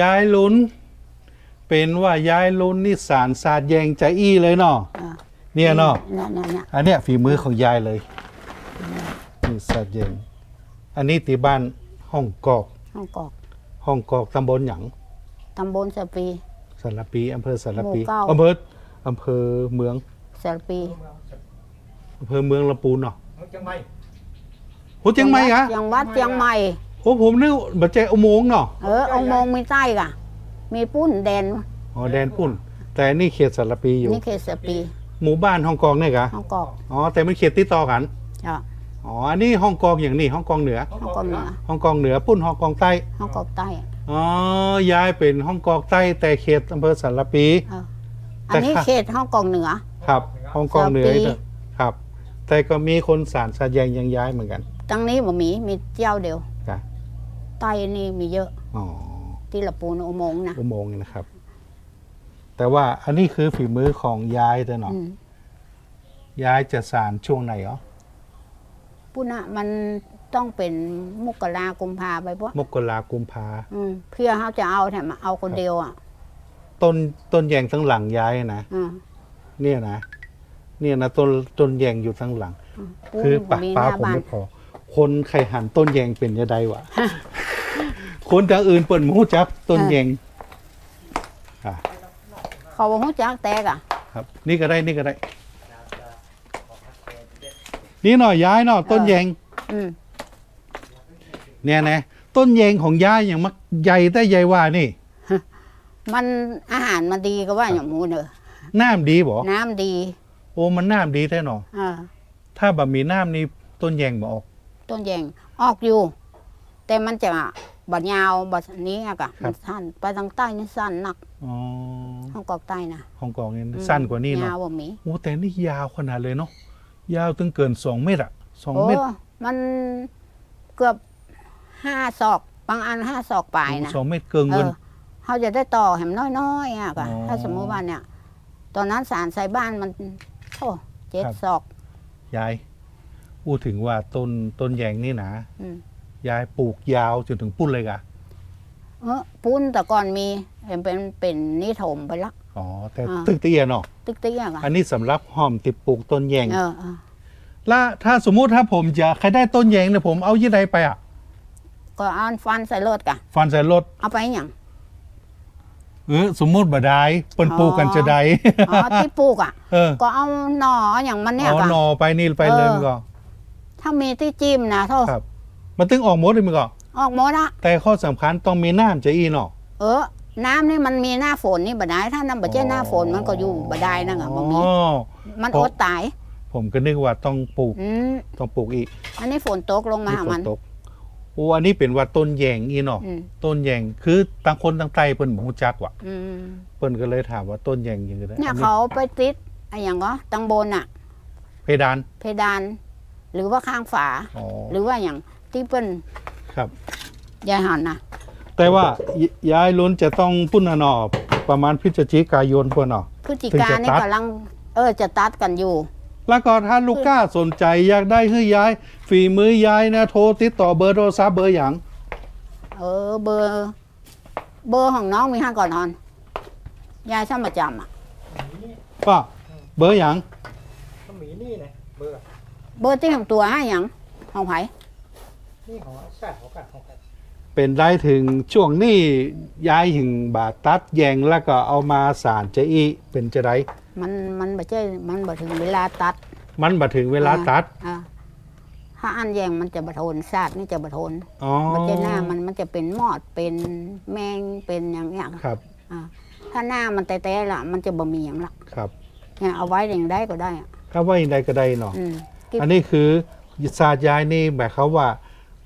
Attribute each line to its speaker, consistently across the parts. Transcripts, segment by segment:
Speaker 1: ยายลุ้น เป็นว่ายายลุ้นนี่สารสาดแยงใจอี้เลยเนาะ
Speaker 2: อ่า
Speaker 1: เนี่ยเนาะ
Speaker 2: เนี่ยเนี่ยเนี่ย
Speaker 1: อันเนี้ยฝีมือของยายเลยนี่สาดแยงอันนี้ตีบ้านห้องกอก
Speaker 2: ห้องกอก
Speaker 1: ห้องกอกตำบลหยัง
Speaker 2: ตำบลสปี
Speaker 1: สารปีอำเภอสารปี
Speaker 2: หมู่เก้า
Speaker 1: อำเภออำเภอเมือง
Speaker 2: สปี
Speaker 1: อำเภอเมืองลำพูนเนาะ
Speaker 3: จังไม่
Speaker 1: โหเจียงใหม่กะ
Speaker 2: จังหวัดเชียงใหม่
Speaker 1: โหผมนึกบัจเจอุโมงค์เนาะ
Speaker 2: เออองค์มงมีใต้กะ มีปุ้นแดน
Speaker 1: อ๋อแดนปุ่น แต่นี่เขตสารปีอยู่
Speaker 2: นี่เขตสปี
Speaker 1: หมู่บ้านฮ่องกงเนี่ยกะ
Speaker 2: ห้องกอก
Speaker 1: อ๋อแต่มันเขตติดต่อกัน
Speaker 2: จ้ะ
Speaker 1: อ๋ออันนี้ฮ่องกงอย่างนี้ฮ่องกงเหนือ
Speaker 2: ห้องกอกเหนือ
Speaker 1: ฮ่องกงเหนือปุ้นฮ่องกงใต้
Speaker 2: ห้องกอกใต้
Speaker 1: อ๋อยายเป็นฮ่องกงใต้ แต่เขตอำเภอสารปี
Speaker 2: เอออันนี้
Speaker 1: แต่ค่ะ
Speaker 2: เขตห้องกอกเหนือ
Speaker 1: ครับฮ่องกงเหนือ
Speaker 2: สารปี
Speaker 1: นี่ครับ แต่ก็มีคนสารสาดแยงยังย้ายเหมือนกัน
Speaker 2: ตั้งนี้บ่มีมีเจ้าเดียว
Speaker 1: จ้ะ
Speaker 2: ใต้นี่มีเยอะ
Speaker 1: อ๋อ
Speaker 2: ที่ละปูนอุโมงค์นะ
Speaker 1: อุโมงค์นี่นะครับ แต่ว่าอันนี้คือฝีมือของยายแต่เนาะ
Speaker 2: อืม
Speaker 1: ยายจะสารช่วงไหนอ๋อ
Speaker 2: ปุ้นอะมันต้องเป็นมกรากุมภาไปปะ
Speaker 1: มกรากุมภา
Speaker 2: อืมเพื่อเขาจะเอาแถมเอาคนเดียวอะ
Speaker 1: ต้นต้นแยงทั้งหลังย้ายนะ
Speaker 2: อืม
Speaker 1: เนี่ยนะเนี่ยนะต้นต้นแยงอยู่ทั้งหลัง
Speaker 2: ปุ้น
Speaker 1: คือปะ
Speaker 2: มีห
Speaker 1: ป้า
Speaker 2: น้า
Speaker 1: ผม
Speaker 2: บ้าน
Speaker 1: ไม่พอ คนใครหันต้นแยงเป็นจะได้วะ คนทางอื่นเปิดมูจักต้นแยงอะ
Speaker 2: เขาบอกหูจักแตกอะ
Speaker 1: ครับ นี่ก็ได้นี่ก็ได้ นี่หน่อยย้ายหน่อยต้นแยง
Speaker 2: อืม
Speaker 1: เนี่ยนะต้นแยงของย้ายอย่างมักใหญ่แต่ใหญ่ว่านี่
Speaker 2: มันอาหารมันดีก็ว่าอย่างหมูเนอะ
Speaker 1: น้ำดีบ่
Speaker 2: น้ำดี
Speaker 1: โอ้มันน้ำดีแท้หนอ
Speaker 2: อ่า
Speaker 1: ถ้าแบบมีน้ำนี่ต้นแยงบ่ออก
Speaker 2: ต้นแยงออกอยู่ แต่มันจะ บัดยาวบัดนี้อะกะ
Speaker 1: ครั
Speaker 2: มั
Speaker 1: บ
Speaker 2: นสั้นไปทางใต้นี่สั้นหนัก
Speaker 1: อ๋อ
Speaker 2: ห้องกอกใต้นะ
Speaker 1: ฮ่องกงนี่
Speaker 2: อืม
Speaker 1: สั้นกว่านี้
Speaker 2: ยา
Speaker 1: เนาะ
Speaker 2: วบ่มี
Speaker 1: โอ้แต่นี่ยาวขนาดเลยเนาะยาวถึงเกินสองเมตรอะสอง
Speaker 2: โอ้
Speaker 1: เมตร
Speaker 2: มันเกือบห้าศอกบางอันห้าศอกปลายนะ
Speaker 1: สองเมตรเกิน
Speaker 2: เอ
Speaker 1: เงิน
Speaker 2: อเขาจะได้ต่อแหมน้อยๆอะกะ
Speaker 1: อ๋อ
Speaker 2: ถ้าสมมติว่าเนี่ย ตอนนั้นสารใส่บ้านมันโอ้เจ็ด
Speaker 1: ครับ
Speaker 2: ศอก
Speaker 1: ยายพูดถึงว่าต้นต้นแยงนี่นะ
Speaker 2: อืม
Speaker 1: ยายปลูกยาวจนถึงปุ้นเลยกะ
Speaker 2: เออปุ้นแต่ก่อนมีเห็นเป็นเป็นนิถมไปละ
Speaker 1: อ๋อแต่
Speaker 2: อ่า
Speaker 1: ตึกเตี้ยเนาะ
Speaker 2: ติ๊กติ๊กอะกะ
Speaker 1: อันนี้สำหรับหอมติดปลูกต้นแยง
Speaker 2: เออเออ
Speaker 1: แล้วถ้าสมมุติถ้าผมจะใครได้ต้นแยงเนี่ยผมเอายี่ใดไปอะ
Speaker 2: ก็เอาฟันใส่รถกะ
Speaker 1: ฟันใส่รถ
Speaker 2: เอาไปอย่าง
Speaker 1: เออสมมุติบ่ได้เปิ้นปลูกกันจะได้
Speaker 2: อ๋อที่ปลูกอะ
Speaker 1: เออ
Speaker 2: ก็เอาหน่ออย่างมันเนี่ย
Speaker 1: เอา
Speaker 2: กะ
Speaker 1: หนอไปนี่ไปเลย
Speaker 2: เออ
Speaker 1: มันก็
Speaker 2: ถ้ามีที่จิ้มนะเท่า
Speaker 1: ครับ มันตึงออกหมดเลยมันก็
Speaker 2: ออกหมดอะ
Speaker 1: แต่ข้อสำคัญต้องมีน้ำจะอีเนาะ
Speaker 2: เออ น้ำนี่มันมีหน้าฝนนี่บ่ได้ถ้าน้ำบ่เจ้หน้าฝนมันก็อยู่บ่ได้นั่นอะบ่มี
Speaker 1: อ๋อ
Speaker 2: มัน
Speaker 1: เพราะ
Speaker 2: อดตาย
Speaker 1: ผมก็นึกว่าต้องปลูก
Speaker 2: อืม
Speaker 1: ต้องปลูกอีก
Speaker 2: อันนี้ฝนตกลงมา
Speaker 1: นี่
Speaker 2: หา
Speaker 1: ฝ
Speaker 2: มันน
Speaker 1: ตกโอ้อันนี้เป็นว่าต้นแยงอีเนาะ
Speaker 2: อืม
Speaker 1: ต้นแยงคือต่างคนต่างใจเปิ้นบ่รู้จักว่ะ
Speaker 2: อืม
Speaker 1: เปิ้นก็เลยถามว่าต้นแยงยังไง
Speaker 2: เนี่ยเขาไปติดไอ้อย่างก็ตังบนอะ
Speaker 1: เพดาน
Speaker 2: เพดาน หรือว่าข้างฝา
Speaker 1: อ๋อ
Speaker 2: หรือว่าอย่าง ที่เปิ้น
Speaker 1: ครับ
Speaker 2: ยายหันนะ
Speaker 1: แต่ว่ายย้ายล้นจะต้องพุ่นน่ะเนาะประมาณพฤศจิกายนพุ่นเนาะ
Speaker 2: พฤศจิ
Speaker 1: ถึง
Speaker 2: กา
Speaker 1: จะ
Speaker 2: นี่
Speaker 1: ตัด
Speaker 2: กำลัง เออจะตัดกันอยู่
Speaker 1: แล้วก็ถ้าลูกค้าสนใจอยากได้ให้ย้าย ฝีมือย้ายนะโทรติดต่อเบอร์โทรศัพท์เบอร์หยัง
Speaker 2: เออ เบอร์ เบอร์ของน้องมีห้าก่อนนอน ยายช่างประจำอะ
Speaker 1: ป้าเบอร์หยัง
Speaker 3: ก็มีนี่นะเบอร์
Speaker 2: เบอร์ที่ของตัวให้หยังของไผ
Speaker 3: นี่ของแซ่ของกันของกัน
Speaker 1: เป็นได้ถึงช่วงนี้ย้ายถึงบาทตัดแยงแล้วก็เอามาสารจะอีเป็นจะได
Speaker 2: มันมันบ่ใช่มันบ่ถึงเวลาตัด
Speaker 1: มันมาถึงเวลาตัด
Speaker 2: อ่าถ้าอันแยงมันจะบะทนซากนี่จะบะทน
Speaker 1: อ๋อ
Speaker 2: มันจะหน้ามันมันจะเป็นมอดเป็นแมงเป็นอย่างเงี้ย
Speaker 1: ครับ
Speaker 2: อ่าถ้าหน้ามันแต่แต่ละมันจะบ่มีอย่างละ
Speaker 1: ครับ
Speaker 2: เนี่ยเอาไว้อย่างได้ก็ได้อะ
Speaker 1: ถ้าว่าอย่างใดก็ได้เนาะ
Speaker 2: อืมกิ๊บ
Speaker 1: อันนี้คือศาสตร์ย้ายนี่แบบเขามว่า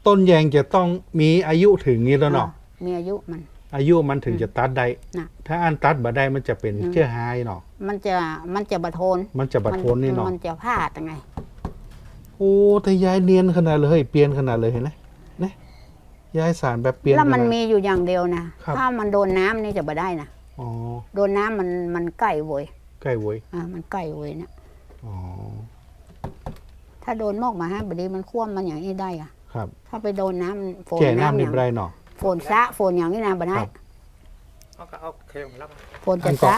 Speaker 1: ต้นแยงจะต้องมีอายุถึงนี้แล้วเนาะ
Speaker 2: อ่มีอายุมัน
Speaker 1: อายุมันถึงจะตัดได้
Speaker 2: น่ะ
Speaker 1: ถ้าอันตัดบ่ได้มันจะเป็น
Speaker 2: อืม
Speaker 1: เชื้อหายเนาะ
Speaker 2: มันจะมันจะบะทน
Speaker 1: มันจะบัดทนนี่เนาะ
Speaker 2: มันจะพลาดยังไง
Speaker 1: โอ้แต่ยายเนียนขนาดเลยเฮ้ยเปลี่ยนขนาดเลยเห็นไหมเนี่ยยายสารแบบเปลี่ยน
Speaker 2: แล้วมัน
Speaker 1: ขนาด
Speaker 2: มีอยู่อย่างเดียวนะ ครับ ถ้ามันโดนน้ำนี่จะบ่ได้นะ
Speaker 1: อ๋อ
Speaker 2: โดนน้ำมันมันใกล้โวย
Speaker 1: ใกล้เว้ย
Speaker 2: อ่า มันใกล้โวยเนี่ย
Speaker 1: อ๋อ
Speaker 2: ถ้าโดนมอกมาฮะบดีมันคว่ำมันอย่างนี้ได้อะ
Speaker 1: ครับ
Speaker 2: ถ้าไปโดนน้ำฝน
Speaker 1: แก่
Speaker 2: น้ำ
Speaker 1: น้ำ
Speaker 2: อ
Speaker 1: นี่
Speaker 2: ย่าง
Speaker 1: บ่ได้เนาะ
Speaker 2: ฝนซะฝนอย่างนี้นะบ่ได้
Speaker 1: ครับ
Speaker 3: เอาก็เอาเค็มแล้วมา
Speaker 2: โพนจะจะ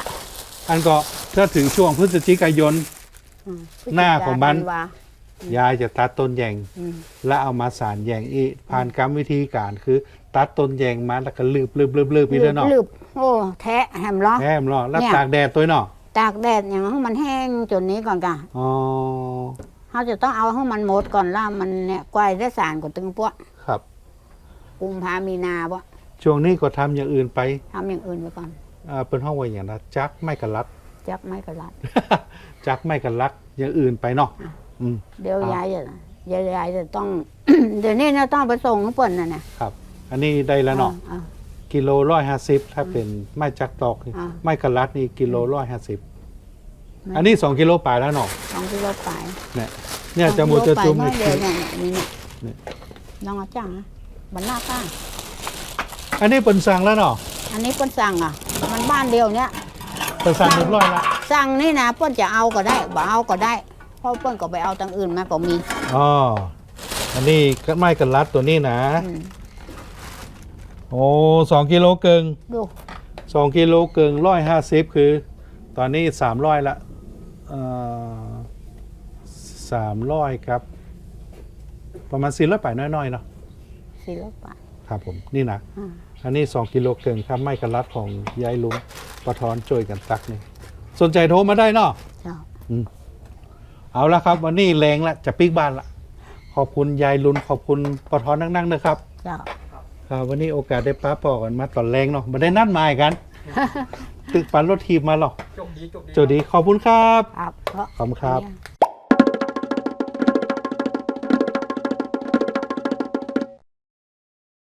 Speaker 1: อันก็ถ้าถึงช่วงพฤศจิกายน
Speaker 2: อืม
Speaker 1: หน้าของมัน
Speaker 2: พฤศจิกาธัวา
Speaker 1: ยายจะตัดต้นแยง
Speaker 2: อืม
Speaker 1: แล้วเอามาสารแยงอีกผ่านกรรมวิธีการคือ ตัดต้นแยงมาแล้วก็ลืบลืบลืบลืบอีกแล้วเนาะ
Speaker 2: ลืบๆโอ้แทะแฮมล้อ
Speaker 1: แห้มรอแล้ว
Speaker 2: เนี่ย
Speaker 1: ตากแดดตัวเนาะ
Speaker 2: ตากแดดอย่างให้มันแห้งจนนี้ก่อนกะ
Speaker 1: อ๋อ
Speaker 2: เขาจะต้องเอาให้มันหมดก่อนแล้วมันเนี่ยกวายได้สารกว่าตึงพวก
Speaker 1: ครับ
Speaker 2: กุมภามีนาบ่
Speaker 1: ช่วงนี้ก็ทำอย่างอื่นไป
Speaker 2: ทำอย่างอื่นไปก่อน
Speaker 1: อ่าเป็นห้องไว้อย่างนะจักไม่กระลัด
Speaker 2: จักไม้กระลัด
Speaker 1: จักไม่กระลักอย่างอื่นไปเนาะอืม
Speaker 2: เดี๋ยว
Speaker 1: ครับ
Speaker 2: ยายจะยายยายจะต้อง เดี๋ยวนี้เนี่ยต้องไปส่งให้เปิ่นน่ะนะครับ
Speaker 1: อันนี้ได้แล้วเนาะ
Speaker 2: อ่
Speaker 1: กิโลร้อยห้าสิบถ้าเป็นไม้จักตอกนี่
Speaker 2: อ่า
Speaker 1: ไม้กระลัดนี่กิโลร้อยห้าสิบ
Speaker 2: ไม่
Speaker 1: อันนี้สองกิโลปลายแล้วเนาะ
Speaker 2: สองกิโลไป
Speaker 1: เนี่ยเนี่ยจะมูจะจุ่ม
Speaker 2: ไม่
Speaker 1: นี่
Speaker 2: เดี๋ยวเนี่ยนี่เนี่ย
Speaker 1: เนี่ย
Speaker 2: น้องเอาจ้างนะบรรณาป้า
Speaker 1: อันนี้เป็นสั่งแล้วเนาะ
Speaker 2: อันนี้เปิ้นสั่งอะ มันบ้านเดียวเนี้ย
Speaker 1: เป็นสั่งเรียบร้อยละ
Speaker 2: สั่งนี่นะเปิ้นจะเอาก็ได้บ่เอาก็ได้เพราะเปิ้นก็ไปเอาตังอื่นมาก็มี
Speaker 1: อ๋ออันนี้ก็ไม้กระลัดตัวนี้นะ
Speaker 2: อืม
Speaker 1: โอ้สองกิโลเกิง
Speaker 2: ดู
Speaker 1: สองกิโลเกิงร้อยห้าสิบคือ ตอนนี้สามร้อยละสามร้อยครับ ประมาณสี่ร้อยไปน้อยๆเนาะ
Speaker 2: สี่ร้อยบาท
Speaker 1: ครับผม นี่นะ
Speaker 2: อ่า
Speaker 1: อันนี้สองกิโลเกิงครับ ไม่กระลัดของยายลุงปะทอนช่วยกันตักนี่ สนใจโทรมาได้เนาะ
Speaker 2: เจ้า
Speaker 1: เอาละครับ วันนี้แรงละจะปิกบ้านละขอบคุณยายลุนขอบคุณปะทอนนั่งๆนะครับ
Speaker 2: เจ้า
Speaker 1: ครับวันนี้โอกาสได้ป้าปอกันมาตอนแรงเนาะมาได้นัดหมายกัน ตึกปันรถทีมมาหรอก
Speaker 3: โชคดีโชคดี
Speaker 1: โจดีขอบคุณครับ
Speaker 2: ครับเพราะ
Speaker 1: ขอบคุณครับ
Speaker 2: เนี่ย